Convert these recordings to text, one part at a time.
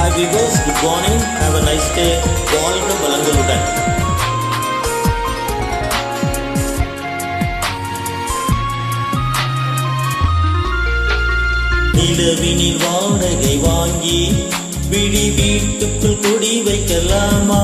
Hi viewers, good morning. Have a nice day. வாழ்க வளங்களுடன் நிலவினில் வாடகை வாங்கி விடி வீட்டுக்குள் குடி வைக்கலாமா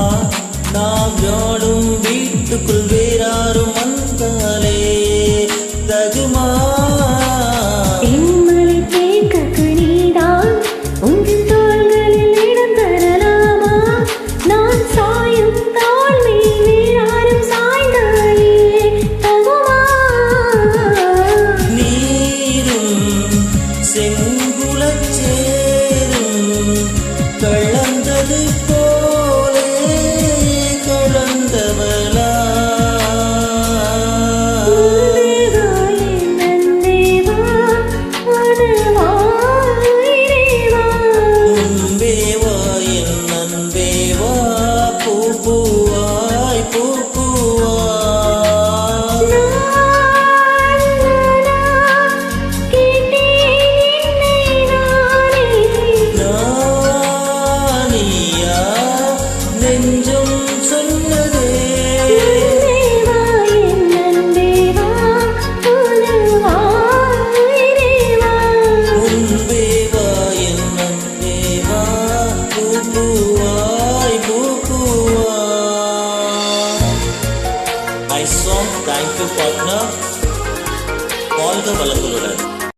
Thank you, partner.